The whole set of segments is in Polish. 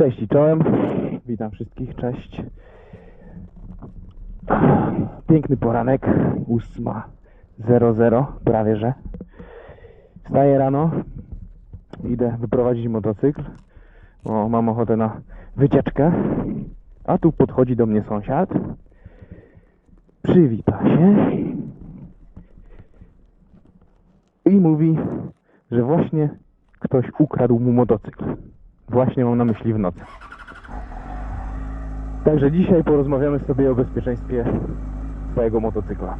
Cześć i czołem. Witam wszystkich, cześć. Piękny poranek, 8.00, prawie że. Wstaję rano, idę wyprowadzić motocykl, bo mam ochotę na wycieczkę. A tu podchodzi do mnie sąsiad, przywita się i mówi, że właśnie ktoś ukradł mu motocykl. Właśnie mam na myśli w nocy. Także dzisiaj porozmawiamy sobie o bezpieczeństwie swojego motocykla.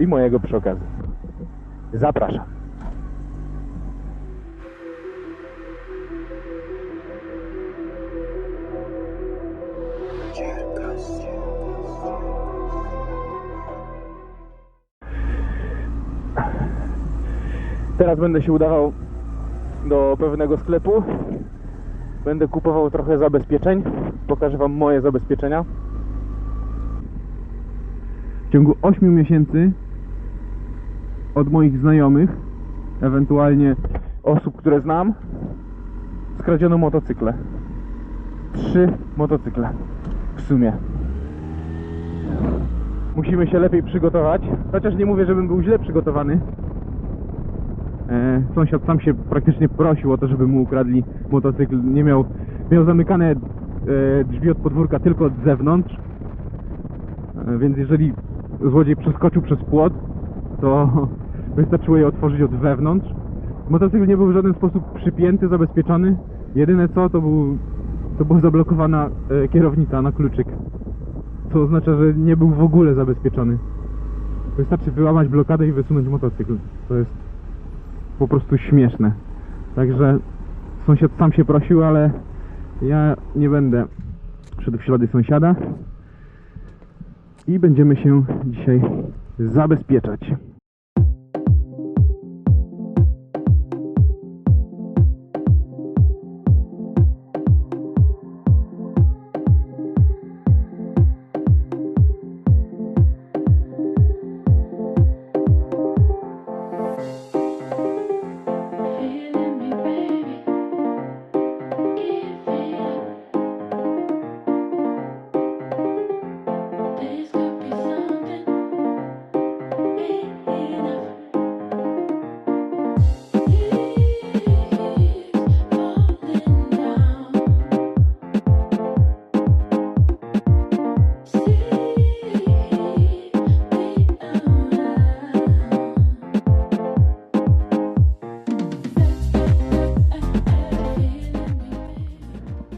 I mojego przy okazji. Zapraszam. Teraz będę się udawał do pewnego sklepu. Będę kupował trochę zabezpieczeń. Pokażę Wam moje zabezpieczenia. W ciągu 8 miesięcy od moich znajomych, ewentualnie osób, które znam, skradziono motocykle. Trzy motocykle w sumie. Musimy się lepiej przygotować. Chociaż nie mówię, żebym był źle przygotowany. E, sąsiad sam się praktycznie prosił o to, żeby mu ukradli motocykl. Nie miał, miał zamykane e, drzwi od podwórka tylko od zewnątrz. E, więc jeżeli złodziej przeskoczył przez płot, to wystarczyło je otworzyć od wewnątrz. Motocykl nie był w żaden sposób przypięty, zabezpieczony. Jedyne co, to, był, to była zablokowana kierownica na kluczyk. Co oznacza, że nie był w ogóle zabezpieczony. Wystarczy wyłamać blokadę i wysunąć motocykl. To jest po prostu śmieszne. Także sąsiad sam się prosił, ale ja nie będę szedł w ślady sąsiada i będziemy się dzisiaj zabezpieczać.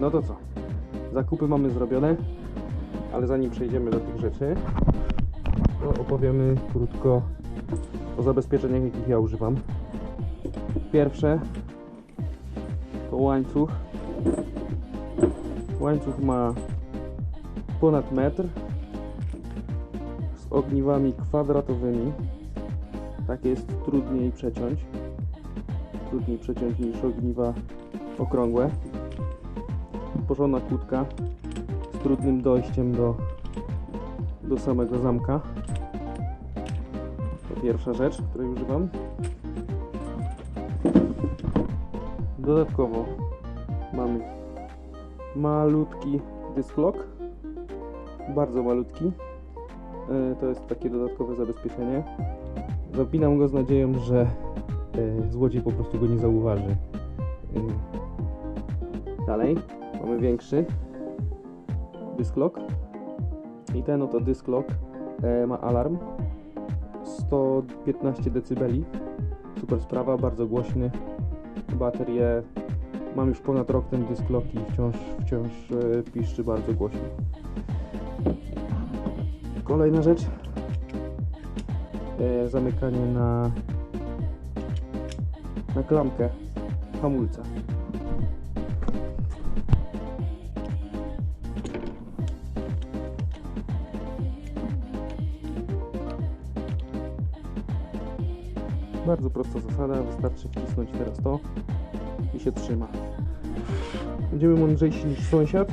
No to co? Zakupy mamy zrobione, ale zanim przejdziemy do tych rzeczy, to opowiemy krótko o zabezpieczeniach, jakich ja używam. Pierwsze to łańcuch. Łańcuch ma ponad metr z ogniwami kwadratowymi. Tak jest trudniej przeciąć. Trudniej przeciąć niż ogniwa okrągłe porządna kłódka z trudnym dojściem do, do samego zamka. To pierwsza rzecz, której używam. Dodatkowo mamy malutki dysk lock. Bardzo malutki. E, To jest takie dodatkowe zabezpieczenie. Zapinam go z nadzieją, że e, złodziej po prostu go nie zauważy. E, Dalej mamy większy dysk lock. I ten oto dysk lock e, ma alarm. 115 dB super sprawa, bardzo głośny. Baterię mam już ponad rok ten dysk lock i wciąż, wciąż e, piszczy bardzo głośno. Kolejna rzecz. E, zamykanie na na klamkę hamulca Bardzo prosta zasada, wystarczy wcisnąć teraz to i się trzyma. Będziemy mądrzejsi niż sąsiad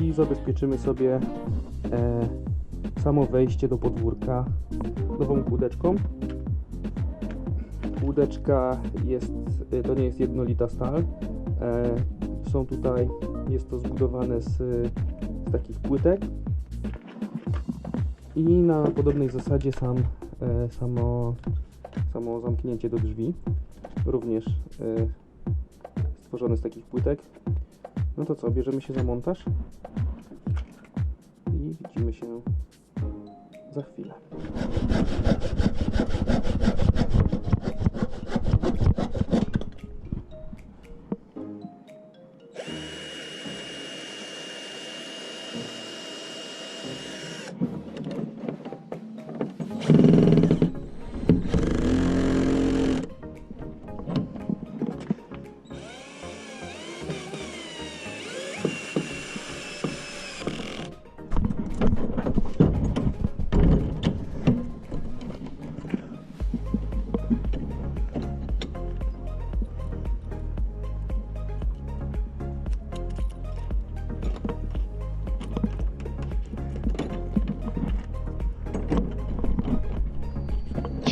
i zabezpieczymy sobie e, samo wejście do podwórka nową kłódeczką. Kłódeczka jest, e, to nie jest jednolita stal. E, są tutaj, jest to zbudowane z, z takich płytek i na podobnej zasadzie sam, e, samo, samo zamknięcie do drzwi również e, stworzone z takich płytek. No to co, bierzemy się za montaż i widzimy się za chwilę.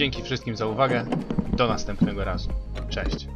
Dzięki wszystkim za uwagę. Do następnego razu. Cześć.